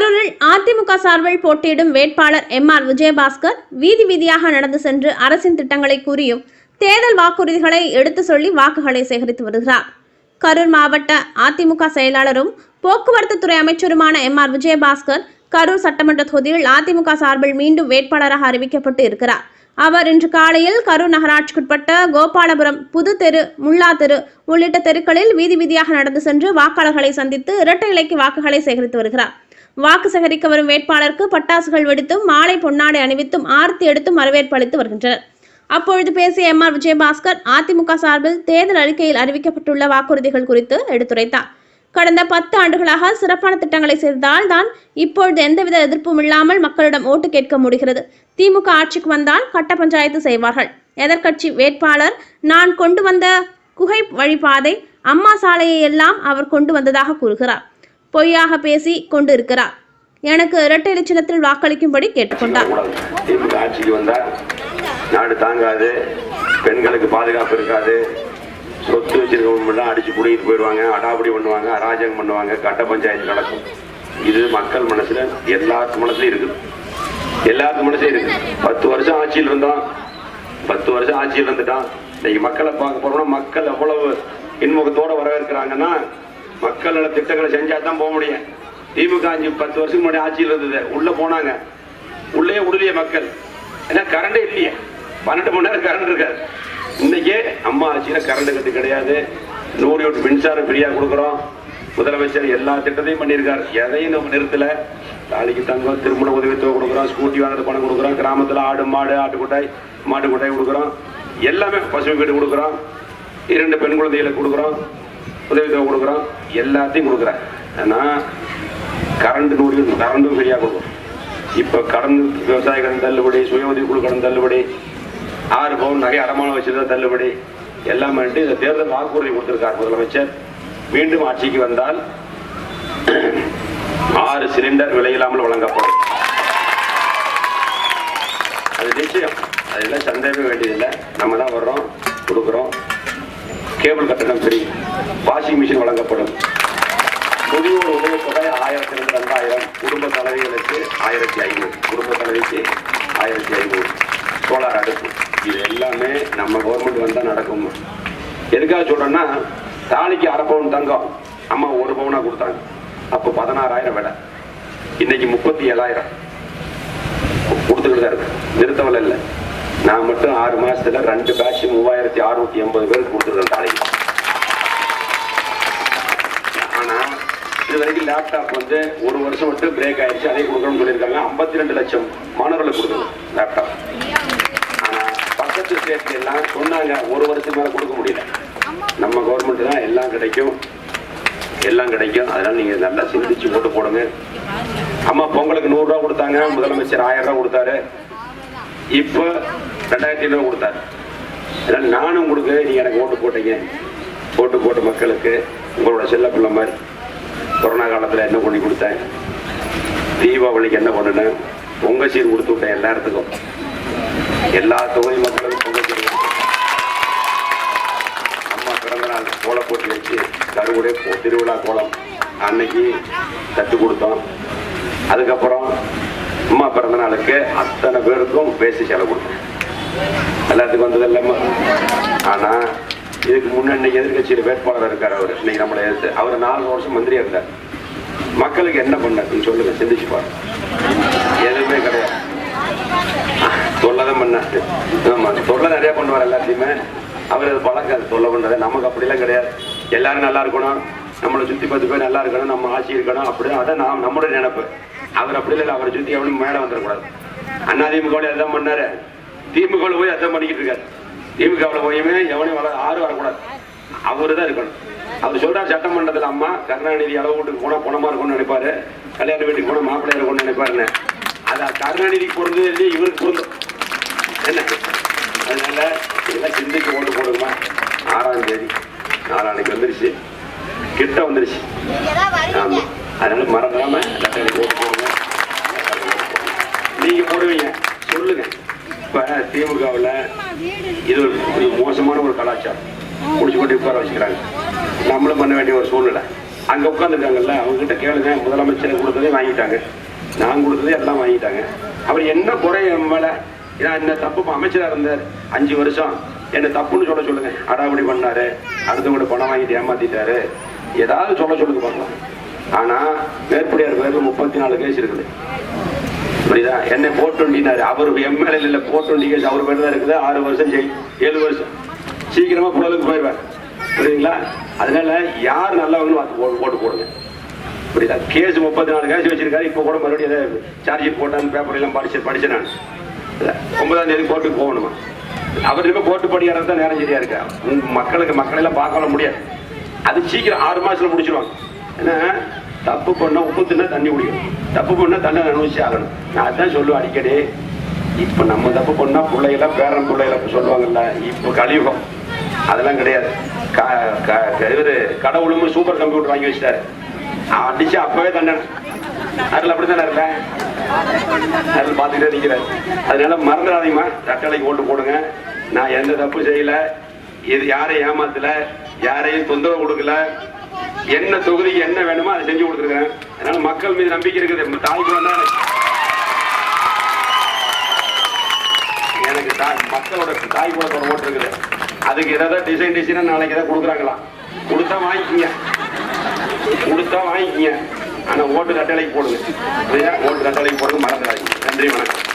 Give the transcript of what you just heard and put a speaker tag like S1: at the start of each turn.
S1: கரூரில் அதிமுக சார்பில் போட்டியிடும் வேட்பாளர் எம் ஆர் விஜயபாஸ்கர் வீதி வீதியாக நடந்து சென்று அரசின் திட்டங்களை கூறியும் தேர்தல் வாக்குறுதிகளை எடுத்து சொல்லி வாக்குகளை சேகரித்து வருகிறார். கரூர் மாவட்ட அதிமுக செயலாளரும் போக்குவரத்து துறை அமைச்சருமான எம் ஆர் விஜயபாஸ்கர் கரூர் சட்டமன்ற தொகுதியில் அதிமுக சார்பில் மீண்டும் வேட்பாளராக அறிவிக்கப்பட்டு இருக்கிறார். அவர் இன்று காலையில் கரூர் நகராட்சிக்குட்பட்ட கோபாலபுரம் புது தெரு முல்லா தெரு உள்ளிட்ட தெருக்களில் வீதி வீதியாக நடந்து சென்று வாக்காளர்களை சந்தித்து இரட்டை இலைக்கு வாக்குகளை சேகரித்து வருகிறார். வாக்கு சேகரிக்க வரும் வேட்பாளருக்கு பட்டாசுகள் வெடித்தும் மாலை பொன்னாடை அணிவித்தும் ஆர்த்தி எடுத்தும் வரவேற்பு அளித்து வருகின்றனர். அப்பொழுது பேசிய எம் ஆர் விஜயபாஸ்கர் அதிமுக சார்பில் தேர்தல் அறிக்கையில் அறிவிக்கப்பட்டுள்ள வாக்குறுதிகள் குறித்து எடுத்துரைத்தார். கடந்த பத்து ஆண்டுகளாக சிறப்பான திட்டங்களை செய்ததால் தான் இப்பொழுது எந்தவித எதிர்ப்பும் இல்லாமல் மக்களிடம் ஓட்டு கேட்க முடிகிறது. திமுக ஆட்சிக்கு வந்தால் கட்ட பஞ்சாயத்து செய்வார்கள். எதிர்கட்சி வேட்பாளர் நான் கொண்டு வந்த குகை வழிபாதை அம்மா சாலையை எல்லாம் அவர் கொண்டு வந்ததாக கூறுகிறார். பொய்யாக பேசி கொண்டிருக்கிறார். எனக்கு இரட்டை இலட்சணத்தில் வாக்களிக்கும்படி கேட்டுக்கொண்டார்.
S2: ஆட்சிக்கு வந்தால் நாடு தாங்காது. பெண்களுக்கு பாதுகாப்பு இருக்காது. சொத்து வச்சிருக்கவங்க அடிச்சு குடிக்கிட்டு போயிடுவாங்க. அடாபடி பண்ணுவாங்க அராஜகம் பண்ணுவாங்க கட்ட பஞ்சாயத்து நடக்கும். இது மக்கள் மனசுல எல்லாத்து மனசுலயும் இருக்குது. எல்லாத்து மனசுலயும் இருக்கு பத்து வருஷம் ஆட்சியில் இருந்தோம். பத்து வருஷம் ஆட்சியில் இருந்துட்டோம். இன்னைக்கு மக்களை பார்க்க போறோம்னா மக்கள் எவ்வளவு இன்முகத்தோட வரவேற்கிறாங்கன்னா மக்கள் திட்டங்களை செஞ்சா தான் போக முடியும். திமுக அஞ்சு பத்து வருஷத்துக்கு முன்னாடி ஆட்சியில் இருந்தது. உள்ள போனாங்க. உள்ளே விடலையே மக்கள். ஏன்னா கரண்டே இல்லையே. பன்னெண்டு மணி நேரம் கரண்ட் இருக்காது. இன்னைக்கு அம்மா ஆட்சியில் கரண்ட் கட்டு கிடையாது. நூறு யூனிட் மின்சாரம் ஃப்ரீயாக கொடுக்குறோம். முதலமைச்சர் எல்லா திட்டத்தையும் பண்ணியிருக்காரு. எதையும் நம்ம நிறுத்தல. தாலிக்கு தங்கம் திருமண உதவித்தொகை கொடுக்குறோம். ஸ்கூட்டி வாங்கறது பணம் கொடுக்குறோம். கிராமத்தில் ஆடு மாடு ஆட்டுக்குட்டாய் மாட்டுக்குட்டாய் கொடுக்குறோம். எல்லாமே பசுமை வீடு கொடுக்குறோம். இரண்டு பெண் குழந்தைகளுக்கு கொடுக்குறோம். உதவித்தொகை கொடுக்குறோம் எல்லாத்தையும் கொடுக்குறேன். ஏன்னா கரண்ட் நூறு கரண்டும் ஃப்ரீயாக கொடுக்கும். இப்போ கடன் விவசாய கடன் தள்ளுபடி சுய உதவி குழு கடன் தள்ளுபடி ஆறு பவுன் நகை அடமானம் வச்சிருந்த தள்ளுபடி எல்லாம் பண்ணிட்டு இந்த தேர்தல் வாக்குறுதி கொடுத்திருக்கார் முதலமைச்சர். மீண்டும் ஆட்சிக்கு வந்தால் ஆறு சிலிண்டர் விலையில்லாமல் வழங்கப்படும். அது நிச்சயம். அதெல்லாம் சந்தேகம் வேண்டியதில்லை. நம்ம தான் வர்றோம் கொடுக்குறோம். கேபிள் கட்டணம் ஃப்ரீ. வாஷிங் மிஷின் வழங்கப்படும். முதியோர் உதவித்தொகை ஆயிரத்திலிருந்து ரெண்டாயிரம் குடும்ப தலைவிகளுக்கு ஆயிரத்தி ஐநூறு. குடும்ப தலைவிக்கு ஆயிரத்தி ஐநூறு. சோலார் அடுப்பு. இது எல்லாமே நம்ம கவர்மெண்ட் வந்தால் நடக்கும். எதுக்காக சொல்றேன்னா தாலிக்கு அரை பவுன் தங்கம். அம்மா ஒரு பவுனாக கொடுத்தாங்க. அப்போ பதினாறாயிரம் விலை. இன்னைக்கு முப்பத்தி ஏழாயிரம். கொடுத்துக்கிட்டு தான் இருக்கு. நிறுத்தவல இல்லை. நான் மட்டும் ஆறு மாசத்துல ரெண்டு பேட்ச் மூவாயிரத்தி அறுநூத்தி எண்பது பேருக்கு கொடுத்துருக்கேன் தாலிக்கு ஆனா இது வரைக்கும் லேப்டாப் வந்து ஒரு வருஷம் மட்டும் பிரேக் ஆயிடுச்சு. அதே கொடுக்கணும்னு சொல்லியிருக்காங்க. ஐம்பத்தி ரெண்டு லட்சம் மாணவர்களுக்கு கொடுக்கணும் லேப்டாப் ஆனா பக்கத்து ஸ்டேட்ல எல்லாம் சொன்னாங்க ஒரு வருஷம் மேல கொடுக்க முடியல. நம்ம கவர்மெண்ட் தான் எல்லாம் கிடைக்கும். எல்லாம் கிடைக்கும். அதனால நீங்க நல்லா சிந்திச்சு போட்டு போடுங்க. அம்மா பொங்கலுக்கு நூறு ரூபா கொடுத்தாங்க. முதலமைச்சர் ஆயிரம் ரூபா கொடுத்தாரு. இப்போ ரெண்டாயிரத்தி ஐநூறு கொடுத்தாரு. அதனால நானும் கொடுக்க நீங்கள் எனக்கு ஓட்டு போட்டீங்க. ஓட்டு போட்ட மக்களுக்கு உங்களோட செல்ல பிள்ளை மாதிரி கொரோனா காலத்தில் என்ன பண்ணி கொடுத்தேன்? தீபாவளிக்கு என்ன பண்ணினேன் பொங்கல் சீர் கொடுத்து விட்டேன் எல்லா இடத்துக்கும் எல்லா தொகுதி மக்களுக்கும் பொங்கல் சீர் அம்மா பிறந்த நாள் கோலம் போட்டு வச்சு கருவுடைய திருவிழா கோலம் அன்னைக்கு தட்டு கொடுத்தோம். அதுக்கப்புறம் அம்மா பிறந்த நாளுக்கு அத்தனை பேருக்கும் பேசி செலவு கொடுத்தேன். எல்லாத்துக்கும் வந்தது இல்லாம ஆனா இதுக்கு முன்னாடி எதிர்கட்சியில வேட்பாளர் இருக்காரு அவர். இன்னைக்கு நம்மளை எதிர்த்து அவர் நாலு வருஷம் மந்திரியா இருந்தார். மக்களுக்கு என்ன பண்ணாருன்னு சொல்லுங்க சிந்திச்சு பாருங்க. எதுவுமே கிடையாது. தொல்லதான் பண்ணாரு. ஆமா தொல்லை நிறைய பண்ணுவார் எல்லாத்தையுமே. அவர் அது பழக்கம் அது தொல்லை பண்றது நமக்கு அப்படிலாம் கிடையாது. எல்லாரும் நல்லா இருக்கணும். நம்மளை சுத்தி பத்து பேர் நல்லா இருக்கணும் நம்ம ஆட்சி இருக்கணும் அப்படி அதான் நாம் நம்மளுடைய நினைப்பு. அவர் அப்படி இல்லை அவரை சுத்தி எவனும் மேலே வந்துடக்கூடாது. அண்ணா திமுக அதான் பண்ணாரு. திமுக போய் அதான் பண்ணிக்கிட்டு இருக்காரு. திமுகவில் போயுமே எவனையும் வர ஆறு வரக்கூடாது. அவரு தான் இருக்கணும். அவர் சொல்றாரு சட்டமன்றத்தில் அம்மா கருணாநிதி அளவு வீட்டுக்கு போனா பணமா இருக்கும்னு நினைப்பாரு. கல்யாண வீட்டுக்கு போனா மாப்பிள்ளையா இருக்கும்னு நினைப்பாருன்னு. அது கருணாநிதி பொருந்தது இல்லையே இவருக்கு பொருந்தும். என்ன? அதனால இதெல்லாம் சிந்திச்சு ஓட்டு போடுமா ஆறாம் தேதி. நாளானைக்கு வந்துருச்சு. கிட்ட வந்துருச்சு. அதனால மறந்துடாம எல்லாத்தையும் எனக்கு ஓட்டு போடுங்க நீங்க போடுவீங்க சொல்லுங்க இப்ப திமுகவில் இது ஒரு மோசமான ஒரு கலாச்சாரம். முடிச்சு கொண்டு உட்கார வச்சுக்கிறாங்க. நம்மளும் பண்ண வேண்டிய ஒரு சூழ்நிலை. அங்கே உட்காந்துருக்காங்கல்ல அவங்ககிட்ட கேளுங்க. முதலமைச்சர் கொடுத்ததே வாங்கிட்டாங்க. நான் கொடுத்ததே எல்லாம் வாங்கிட்டாங்க. அவர் என்ன குறை என் மேல? நான் இந்த தப்பு? அமைச்சராக இருந்தார். அஞ்சு வருஷம். என்ன தப்புன்னு சொல்ல சொல்லுங்க. அடாவடி பண்ணாரு. அடுத்தவங்க பணம் வாங்கிட்டு ஏமாத்திட்டாரு. ஏதாவது சொல்ல சொல்லுங்க பார்க்கலாம். ஆனால் மேற்படியார் பேருக்கு முப்பத்தி நாலு கேஸ் இருக்குது. புரியுதா என்ன போர் டுவெண்ட்டினாரு அவர் எம்எல்ஏ இல்ல போர் டுவெண்ட்டி கேஸ் அவர் பேர் தான் இருக்குது. ஆறு வருஷம் ஏழு வருஷம். சீக்கிரமா புலலுக்கு போயிடுவார் புரியுதுங்களா? அதனால யார் நல்லவங்கன்னு பார்த்து ஓட்டு போடுங்க. புரியுதா? கேஸ் முப்பத்தி நாலு கேஸ் வச்சிருக்காரு. இப்போ கூட மறுபடியும் சார்ஜ் போட்டான்னு பேப்பர் எல்லாம் படிச்சு படிச்சேன் நான். ஒன்பதாம் தேதி கோர்ட்டுக்கு போகணுமா? அவர் இனிமே கோர்ட்டு படிக்கிறது தான் நேரம் சரியா இருக்கா? மக்களுக்கு மக்களெல்லாம் பார்க்க முடியாது. அது சீக்கிரம் ஆறு மாசத்துல முடிச்சிருவாங்க. ஏன்னா தப்பு பண்ணால் உப்பு தின்னா தண்ணி குடிக்கணும். தப்பு பண்ணா தண்ணி அனுபவிச்சு ஆகணும். நான் அதான் சொல்லுவேன் அடிக்கடி. இப்ப நம்ம தப்பு பண்ணா பிள்ளைகள பேரன் பிள்ளைகள சொல்லுவாங்கல்ல இப்ப கலியுகம். அதெல்லாம் கிடையாது. க- கடவுளும் சூப்பர் கம்ப்யூட்டர் வாங்கி வச்சிட்டாரு. அடிச்சு அப்பவே தண்டனை. அதில் அப்படித்தானே இருக்க அதில் பார்த்துக்கிட்டே நிற்கிறேன் அதனால மறந்துடாதீங்கம்மா தட்டலைக்கு ஓட்டு போடுங்க. நான் எந்த தப்பு செய்யல. இது யாரையும் ஏமாத்தல. யாரையும் தொந்தரவு கொடுக்கல. என்ன தொகுதிக்கு என்ன வேணுமோ அதை செஞ்சு கொடுத்துருக்கேன். அதனால மக்கள் மீது நம்பிக்கை இருக்குது. தாய்க்கு வந்தா எனக்கு தாய் மக்களோட தாய் குலத்தோட ஓட்டு இருக்குது அதுக்கு ஏதாவது டிசைன் டிசைனா நாளைக்கு ஏதாவது கொடுக்குறாங்களா? கொடுத்தா வாங்கிக்கிங்க. கொடுத்தா வாங்கிக்கிங்க. ஆனா ஓட்டு கட்டளைக்கு போடுங்க. ஓட்டு கட்டளைக்கு போடுங்க. மறந்துடாதீங்க. நன்றி வணக்கம்.